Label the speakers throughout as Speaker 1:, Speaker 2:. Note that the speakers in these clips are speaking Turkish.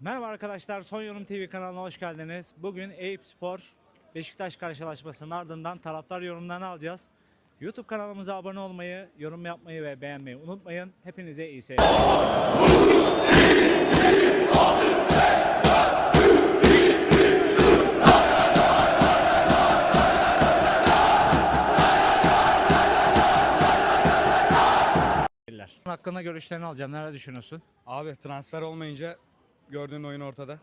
Speaker 1: Merhaba arkadaşlar, Son Yorum TV kanalına hoş geldiniz. Bugün Eyüp Spor Beşiktaş karşılaşmasının ardından taraftar yorumlarını alacağız. YouTube kanalımıza abone olmayı, yorum yapmayı ve beğenmeyi unutmayın. Hepinize iyi seyirler. Hakkında görüşlerini alacağım. Neler düşünüyorsun?
Speaker 2: Abi transfer olmayınca gördüğün oyun ortada.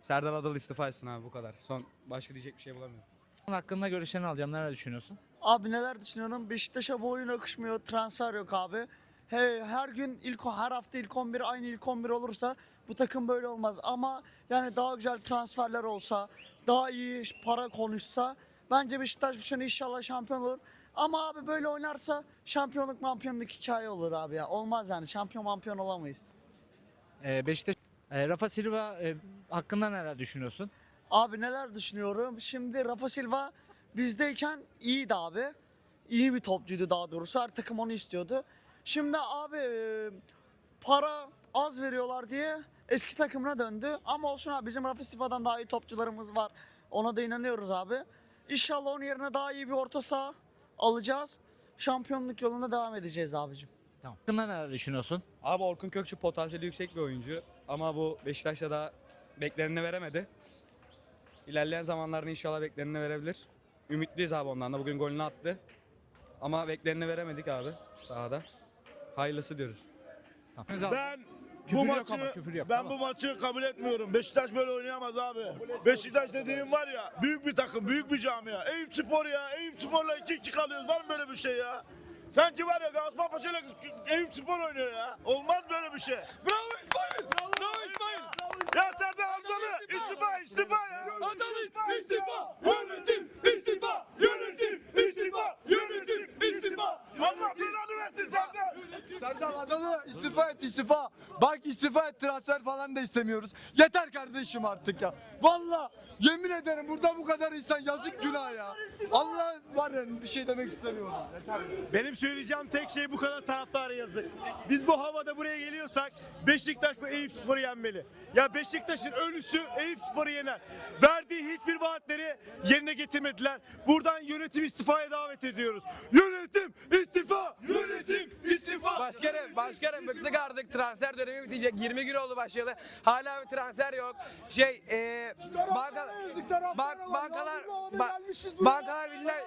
Speaker 2: Serdar Adalı istifa etsin abi bu kadar. Son başka diyecek bir şey bulamıyorum.
Speaker 1: Hakkında görüşlerini alacağım. Neler düşünüyorsun?
Speaker 3: Abi neler düşünüyorum? Beşiktaş'a bu oyun akışmıyor. Transfer yok abi. He, her gün ilk her hafta ilk 11 aynı ilk 11 olursa bu takım böyle olmaz. Ama yani daha güzel transferler olsa, daha iyi para konuşsa bence Beşiktaş bu sene inşallah şampiyon olur. Ama abi böyle oynarsa şampiyonluk mampiyonluk hikaye olur abi ya. Olmaz yani şampiyon mampiyon olamayız.
Speaker 1: Ee, Beşiktaş, Ee, Rafa Silva e, hakkında neler düşünüyorsun?
Speaker 3: Abi neler düşünüyorum? Şimdi Rafa Silva bizdeyken iyiydi abi. İyi bir topçuydu daha doğrusu. Her takım onu istiyordu. Şimdi abi e, para az veriyorlar diye eski takımına döndü. Ama olsun abi bizim Rafa Silva'dan daha iyi topçularımız var. Ona da inanıyoruz abi. İnşallah onun yerine daha iyi bir orta saha alacağız. Şampiyonluk yolunda devam edeceğiz abicim.
Speaker 1: Tamam. Hakkında neler düşünüyorsun?
Speaker 2: Abi Orkun Kökçü potansiyeli yüksek bir oyuncu. Ama bu Beşiktaş'ta daha beklerini veremedi. İlerleyen zamanlarda inşallah beklerini verebilir. Ümitliyiz abi ondan da. Bugün golünü attı. Ama beklerini veremedik abi sahada. Hayırlısı diyoruz.
Speaker 1: Tamam.
Speaker 4: Ben
Speaker 1: Küfür
Speaker 4: bu
Speaker 1: yok
Speaker 4: maçı
Speaker 1: ama, küfür yok,
Speaker 4: ben
Speaker 1: tamam.
Speaker 4: bu maçı kabul etmiyorum. Beşiktaş böyle oynayamaz abi. Beşiktaş dediğim var ya büyük bir takım, büyük bir camia. Eyüp Spor ya. Eyüp Spor'la iki iki kalıyoruz. Var mı böyle bir şey ya? Sanki var ya Gazipaşa ile Eyüp Spor oynuyor ya. Olmaz böyle bir şey. Bravo İsmail! Ya Serdar Adalı istifa istifa ya. Adalı istifa! Yönetim istifa! Yönetim istifa! Yönetim istifa! Allah belanı versin Serdar!
Speaker 5: Serdar Adalı istifa et istifa. Bak istifa et transfer falan da istemiyoruz. Yeter kardeşim artık ya. Valla yemin ederim burada bu kadar insan yazık günah ya. Allah var ya bir şey demek istemiyorum. Yeter.
Speaker 6: Benim söyleyeceğim tek şey bu kadar taraftara yazık. Biz bu havada buraya geliyorsak Beşiktaş bu Eyüp Spor'u yenmeli. Ya Beşiktaş'ın ölüsü Eyüp Spor'u yener. Verdiği hiçbir vaatleri yerine getirmediler. Buradan yönetim istifaya davet ediyoruz. Yönetim istifa! Yönetim istifa!
Speaker 7: Başkanım, başkanım bıktık artık transfer dönemi bitecek. 20 gün oldu başlayalı. Hala bir transfer yok. Şey, eee banka, bank, bankalar, ba- bankalar billahi,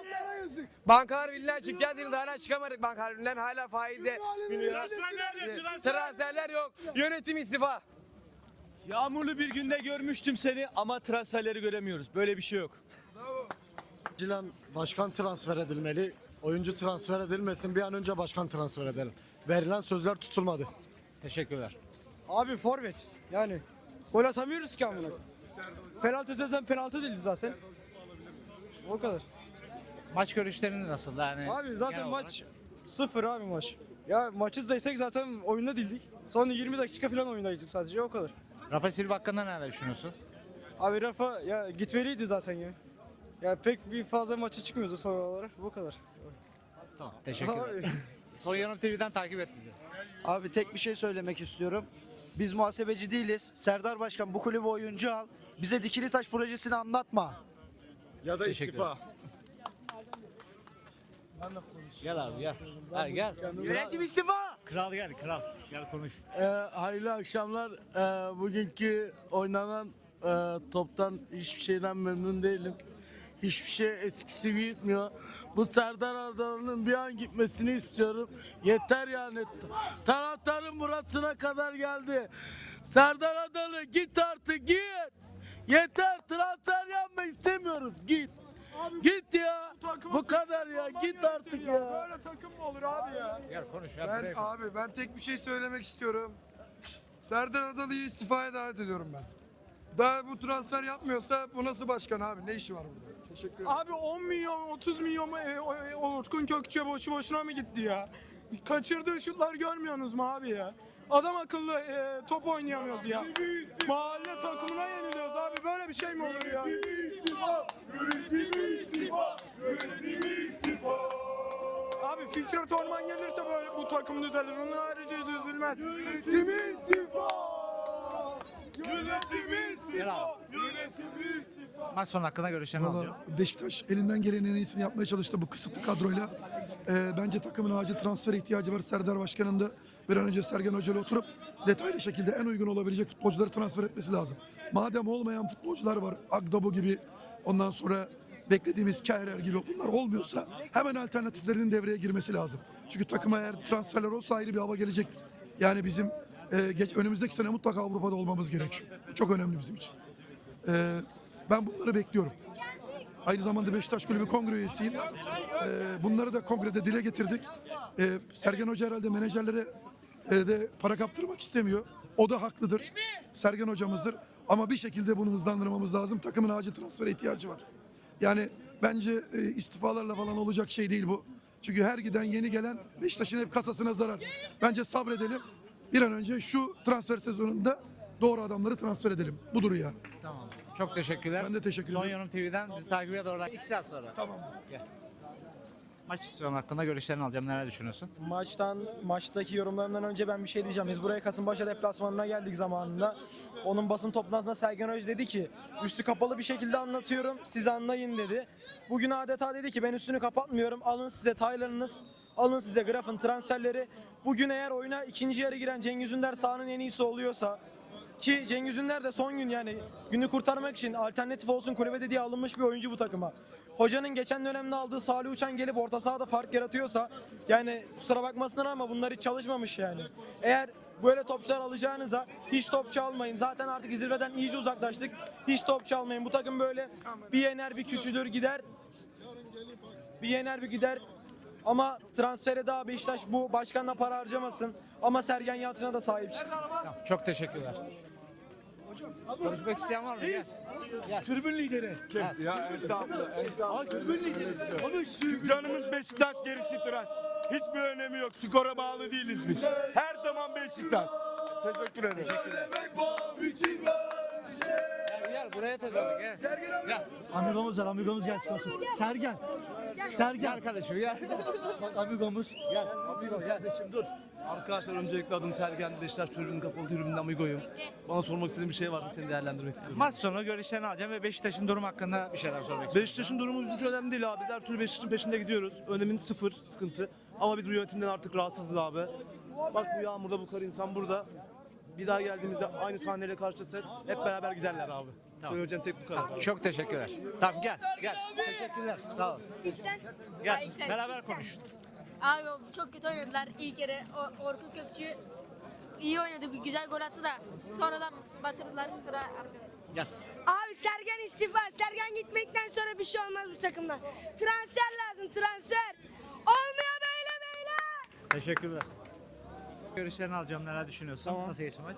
Speaker 7: bankalar billahi çıkacağız dediniz hala çıkamadık bankalar billahi hala faize. Transferler yok. Yönetim istifa.
Speaker 6: Yağmurlu bir günde görmüştüm seni ama transferleri göremiyoruz. Böyle bir şey yok.
Speaker 5: Acilen başkan transfer edilmeli. Oyuncu transfer edilmesin. Bir an önce başkan transfer edelim. Verilen sözler tutulmadı.
Speaker 1: Teşekkürler.
Speaker 8: Abi forvet. Yani gol atamıyoruz ki amına. Penaltı zaten penaltı değil zaten. O kadar.
Speaker 1: Maç görüşlerini nasıl? Yani
Speaker 8: Abi zaten
Speaker 1: genel
Speaker 8: maç sıfır abi maç. Ya maçı izleysek zaten oyunda değildik. Son 20 dakika falan oyundaydık sadece o kadar.
Speaker 1: olarak. Rafa Silva hakkında neler düşünüyorsun?
Speaker 8: Abi Rafa ya gitmeliydi zaten ya. Ya pek bir fazla maça çıkmıyordu son olarak bu kadar.
Speaker 1: Tamam. Teşekkürler.
Speaker 8: Abi,
Speaker 1: Son Yorum TV'den takip et bizi.
Speaker 9: Abi tek bir şey söylemek istiyorum. Biz muhasebeci değiliz. Serdar Başkan bu kulübe oyuncu al. Bize dikili taş projesini anlatma.
Speaker 6: Ya da
Speaker 1: Teşekkür
Speaker 6: istifa.
Speaker 1: Gel abi gel. Ha, gel.
Speaker 7: Yönetim istifa.
Speaker 1: Kral gel kral. Gel konuş.
Speaker 10: Ee, hayırlı akşamlar. Ee, bugünkü oynanan e, toptan hiçbir şeyden memnun değilim. Hiçbir şey eskisi gibi gitmiyor. Bu Serdar Adalı'nın bir an gitmesini istiyorum. Yeter yani. Taraftarın burasına kadar geldi. Serdar Adalı git artık git. Yeter transfer yapma istemiyoruz git. Git ya. Bu kadar ya. Git artık ya.
Speaker 8: Böyle takım mı olur abi ya?
Speaker 1: Gel konuş. Ya,
Speaker 5: Ben
Speaker 1: buraya-
Speaker 5: abi ben tek bir şey söylemek istiyorum. Serdar Adalı'yı istifaya davet ediyorum ben. Daha bu transfer yapmıyorsa bu nasıl başkan abi? Ne işi var burada? Teşekkür ederim.
Speaker 8: Abi 10 milyon 30 milyon mu, e, o- e, Orkun Kökçe boşu boşuna mı gitti ya? Kaçırdığı şutlar görmüyorsunuz mu abi ya? Adam akıllı e, top oynayamıyoruz ya. Mahalle takımına yeniliyoruz abi. Böyle bir şey mi olur ya? Abi Fikret Orman gelirse böyle bu takım düzelir. Onun harici düzülmez.
Speaker 4: Yönetimi istifa.
Speaker 1: Bravo.
Speaker 4: Yönetimi istifa.
Speaker 1: Maç sonu hakkında görüşlerini
Speaker 11: Valla
Speaker 1: alacağım.
Speaker 11: Beşiktaş elinden gelenin en iyisini yapmaya çalıştı bu kısıtlı kadroyla. Ee, bence takımın acil transfer ihtiyacı var. Serdar Başkan'ın da bir an önce Sergen Hoca ile oturup detaylı şekilde en uygun olabilecek futbolcuları transfer etmesi lazım. Madem olmayan futbolcular var, Agdobo gibi, ondan sonra beklediğimiz Kehrer gibi bunlar olmuyorsa hemen alternatiflerinin devreye girmesi lazım. Çünkü takıma eğer transferler olsa ayrı bir hava gelecektir. Yani bizim e, geç, önümüzdeki sene mutlaka Avrupa'da olmamız gerekiyor. Bu çok önemli bizim için. Ee, ben bunları bekliyorum. Aynı zamanda Beşiktaş Kulübü kongre üyesiyim. Ee, bunları da kongrede dile getirdik. Ee, Sergen Hoca herhalde menajerlere e, de para kaptırmak istemiyor. O da haklıdır. Sergen hocamızdır. Ama bir şekilde bunu hızlandırmamız lazım. Takımın acil transfere ihtiyacı var. Yani bence e, istifalarla falan olacak şey değil bu. Çünkü her giden yeni gelen Beşiktaş'ın hep kasasına zarar. Bence sabredelim. Bir an önce şu transfer sezonunda doğru adamları transfer edelim. Budur ya.
Speaker 1: Tamam. Çok teşekkürler.
Speaker 11: Ben de teşekkür
Speaker 1: Son
Speaker 11: ederim.
Speaker 1: Yorum TV'den bizi takip oradan 2 saat sonra.
Speaker 11: Tamam.
Speaker 1: Maç sonu hakkında görüşlerini alacağım. Neler düşünüyorsun?
Speaker 8: Maçtan, maçtaki yorumlarımdan önce ben bir şey diyeceğim. Biz buraya Kasımpaşa deplasmanına geldik zamanında. Onun basın toplantısında Sergen Hoca dedi ki üstü kapalı bir şekilde anlatıyorum siz anlayın dedi. Bugün adeta dedi ki ben üstünü kapatmıyorum alın size Taylan'ınız alın size Graf'ın transferleri. Bugün eğer oyuna ikinci yarı giren Cengiz Ünder sahanın en iyisi oluyorsa ki Cengiz Ünder de son gün yani günü kurtarmak için alternatif olsun kulübede diye alınmış bir oyuncu bu takıma. Hocanın geçen dönemde aldığı Salih Uçan gelip orta sahada fark yaratıyorsa yani kusura bakmasınlar ama bunlar hiç çalışmamış yani. Eğer böyle topçular alacağınıza hiç topçu almayın. Zaten artık zirveden iyice uzaklaştık. Hiç topçu almayın. Bu takım böyle bir yener bir küçülür gider. Bir yener bir gider. Ama transfere daha Beşiktaş bu başkanla para harcamasın. Ama Sergen Yalçın'a da sahip çıksın.
Speaker 1: Çok teşekkürler. Konuşmak isteyen var mı? Gel.
Speaker 8: Tribün lideri. Kim? Ya estağfurullah. estağfurullah. tribün lideri. Konuş. Canımız Beşiktaş gerisi Turas. Hiçbir önemi yok. Skora bağlı değiliz biz. Her zaman Beşiktaş. Teşekkür ederim.
Speaker 1: Gel gel buraya tezahür gel. Gel.
Speaker 3: Amigomuz var amigomuz gelsin olsun. Sergen. Sergen.
Speaker 1: Gel kardeşim gel.
Speaker 3: Bak amigomuz.
Speaker 1: Gel. Amigo gel.
Speaker 3: dur.
Speaker 12: Arkadaşlar öncelikle adım Sergen. Beşiktaş tribünün kapalı tribünün amigoyum. Bana sormak istediğin bir şey varsa seni değerlendirmek istiyorum.
Speaker 1: Maç sonu görüşlerini alacağım ve Beşiktaş'ın durum hakkında bir şeyler sormak istiyorum.
Speaker 12: Beşiktaş'ın durumu bizim için önemli değil abi. Biz her türlü Beşiktaş'ın peşinde gidiyoruz. Önemin sıfır, sıkıntı. Ama biz bu yönetimden artık rahatsızız abi. Bak bu yağmurda bu kar insan burada. Bir daha geldiğimizde aynı sahneyle karşılaşsak hep beraber giderler abi. Söyleyeceğim tek bu kadar.
Speaker 1: Çok teşekkürler. Tamam gel gel. Teşekkürler. Sağ ol.
Speaker 13: Sen?
Speaker 1: Gel.
Speaker 13: ilk sen.
Speaker 1: Beraber konuş.
Speaker 13: Abi çok kötü oynadılar ilk yarı. O, Orkun Kökçü iyi oynadı. Güzel gol attı da sonradan batırdılar sıra arkadaş.
Speaker 1: Gel.
Speaker 13: Abi Sergen istifa. Sergen gitmekten sonra bir şey olmaz bu takımda. Transfer lazım transfer. Olmuyor böyle böyle.
Speaker 1: Teşekkürler. Görüşlerini alacağım. Neler düşünüyorsun? Nasıl geçti maç?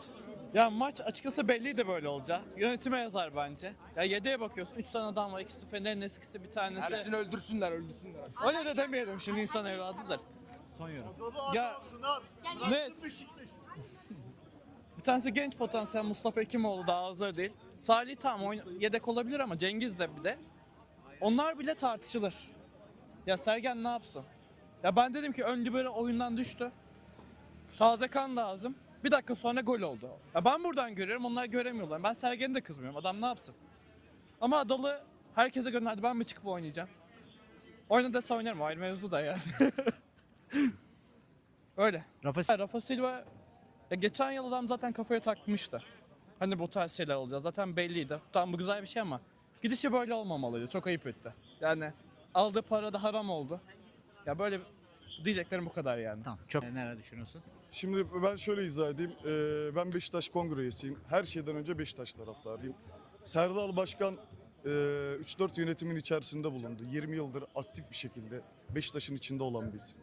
Speaker 14: Ya maç açıkçası belliydi böyle olacak. Yönetime yazar bence. Ya yedeğe bakıyorsun. 3 tane adam var. İkisi Fener'in eskisi bir tanesi.
Speaker 7: Hepsini öldürsünler öldürsünler.
Speaker 14: Öyle de demeyelim şimdi insan evladıdır.
Speaker 1: Son yorum.
Speaker 14: Ya net. bir tanesi genç potansiyel Mustafa Ekimoğlu daha hazır değil. Salih tam oyun, yedek olabilir ama Cengiz de bir de. Onlar bile tartışılır. Ya Sergen ne yapsın? Ya ben dedim ki ön libero oyundan düştü. Taze kan lazım. Bir dakika sonra gol oldu. Ya ben buradan görüyorum onlar göremiyorlar. Ben Sergen'e de kızmıyorum. Adam ne yapsın? Ama Adalı herkese gönderdi. Ben mi çıkıp oynayacağım? Oyna dese oynarım. Ayrı mevzu da yani. Öyle.
Speaker 1: Rafa
Speaker 14: Rafa Silva ya geçen yıl adam zaten kafaya takmıştı. Hani bu tarz şeyler olacak. Zaten belliydi. Tamam bu güzel bir şey ama gidişi böyle olmamalıydı. Çok ayıp etti. Yani aldığı para da haram oldu. Ya böyle diyeceklerim bu kadar yani.
Speaker 1: Tamam. Çok neler düşünüyorsun?
Speaker 15: Şimdi ben şöyle izah edeyim. Ee, ben Beşiktaş kongre üyesiyim. Her şeyden önce Beşiktaş taraftarıyım. Serdal Başkan e, 3-4 yönetimin içerisinde bulundu. 20 yıldır aktif bir şekilde Beşiktaş'ın içinde olan bir isim.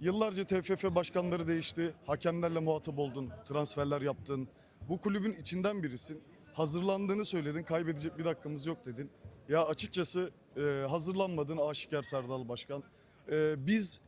Speaker 15: Yıllarca TFF başkanları değişti. Hakemlerle muhatap oldun. Transferler yaptın. Bu kulübün içinden birisin. Hazırlandığını söyledin. Kaybedecek bir dakikamız yok dedin. Ya açıkçası e, hazırlanmadın aşikar Serdal Başkan. E, biz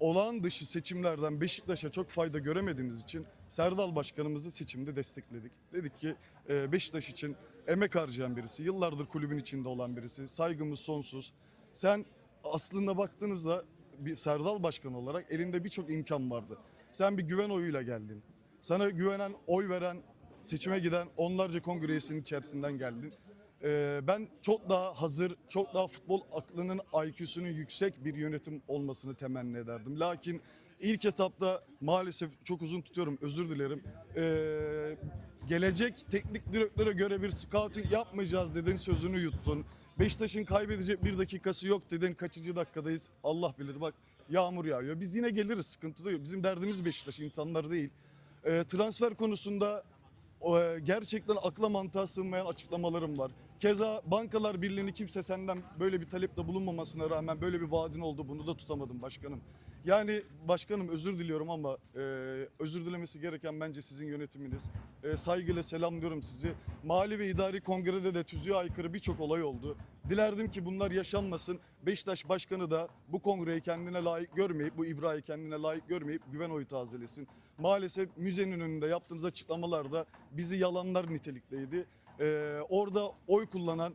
Speaker 15: olağan dışı seçimlerden Beşiktaş'a çok fayda göremediğimiz için Serdal Başkanımızı seçimde destekledik. Dedik ki e, Beşiktaş için emek harcayan birisi, yıllardır kulübün içinde olan birisi, saygımız sonsuz. Sen aslında baktığınızda bir Serdal Başkan olarak elinde birçok imkan vardı. Sen bir güven oyuyla geldin. Sana güvenen, oy veren seçime giden onlarca kongre içerisinden geldin. Ee, ben çok daha hazır, çok daha futbol aklının IQ'sunun yüksek bir yönetim olmasını temenni ederdim. Lakin ilk etapta maalesef çok uzun tutuyorum özür dilerim. Ee, gelecek teknik direktöre göre bir scouting yapmayacağız dedin sözünü yuttun. Beşiktaş'ın kaybedecek bir dakikası yok dedin kaçıncı dakikadayız Allah bilir bak yağmur yağıyor. Biz yine geliriz sıkıntı yok. Bizim derdimiz Beşiktaş insanlar değil. Ee, transfer konusunda e, gerçekten akla mantığa sığmayan açıklamalarım var. Keza Bankalar Birliği'ni kimse senden böyle bir talepte bulunmamasına rağmen böyle bir vaadin oldu. Bunu da tutamadım başkanım. Yani başkanım özür diliyorum ama e, özür dilemesi gereken bence sizin yönetiminiz. E, saygıyla selamlıyorum sizi. Mali ve idari kongrede de tüzüğe aykırı birçok olay oldu. Dilerdim ki bunlar yaşanmasın. Beşiktaş Başkanı da bu kongreyi kendine layık görmeyip, bu ibrayı kendine layık görmeyip güven oyu tazelesin. Maalesef müzenin önünde yaptığınız açıklamalarda bizi yalanlar nitelikteydi. Ee, orada oy kullanan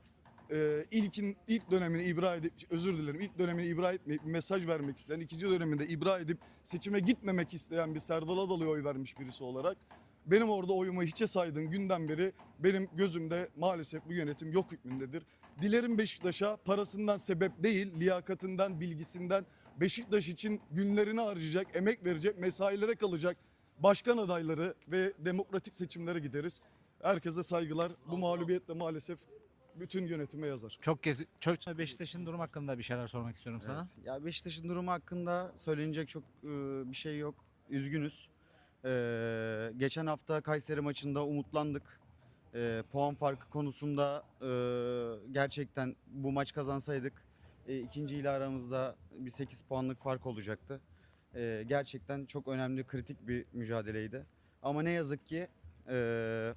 Speaker 15: e, ilkin ilk dönemini ibra edip özür dilerim ilk dönemini ibra etmeyip mesaj vermek isteyen ikinci döneminde ibra edip seçime gitmemek isteyen bir Serdal Adalı'ya oy vermiş birisi olarak benim orada oyumu hiçe saydığın günden beri benim gözümde maalesef bu yönetim yok hükmündedir. Dilerim Beşiktaş'a parasından sebep değil, liyakatinden, bilgisinden Beşiktaş için günlerini harcayacak, emek verecek, mesailere kalacak başkan adayları ve demokratik seçimlere gideriz. Herkese saygılar. Bu mağlubiyet de maalesef bütün yönetime yazar.
Speaker 1: Çok kez çok Beşiktaş'ın durum hakkında bir şeyler sormak istiyorum sana.
Speaker 16: Evet. Ya Beşiktaş'ın durumu hakkında söylenecek çok e, bir şey yok. Üzgünüz. Ee, geçen hafta Kayseri maçında umutlandık. Ee, puan farkı konusunda e, gerçekten bu maç kazansaydık e, ikinci ile aramızda bir 8 puanlık fark olacaktı. Ee, gerçekten çok önemli, kritik bir mücadeleydi. Ama ne yazık ki e,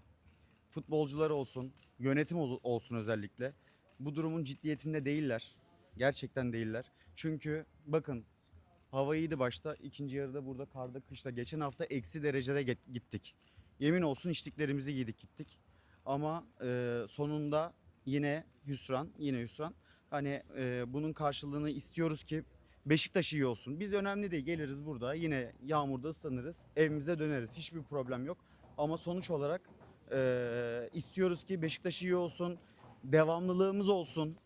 Speaker 16: futbolcular olsun, yönetim ol- olsun özellikle bu durumun ciddiyetinde değiller. Gerçekten değiller. Çünkü bakın hava iyiydi başta. ikinci yarıda burada karda kışta. Geçen hafta eksi derecede gittik. Yemin olsun içtiklerimizi giydik gittik. Ama e, sonunda yine hüsran, yine hüsran. Hani e, bunun karşılığını istiyoruz ki Beşiktaş iyi olsun. Biz önemli değil geliriz burada yine yağmurda ıslanırız. Evimize döneriz. Hiçbir problem yok. Ama sonuç olarak e, istiyoruz ki Beşiktaş iyi olsun. Devamlılığımız olsun.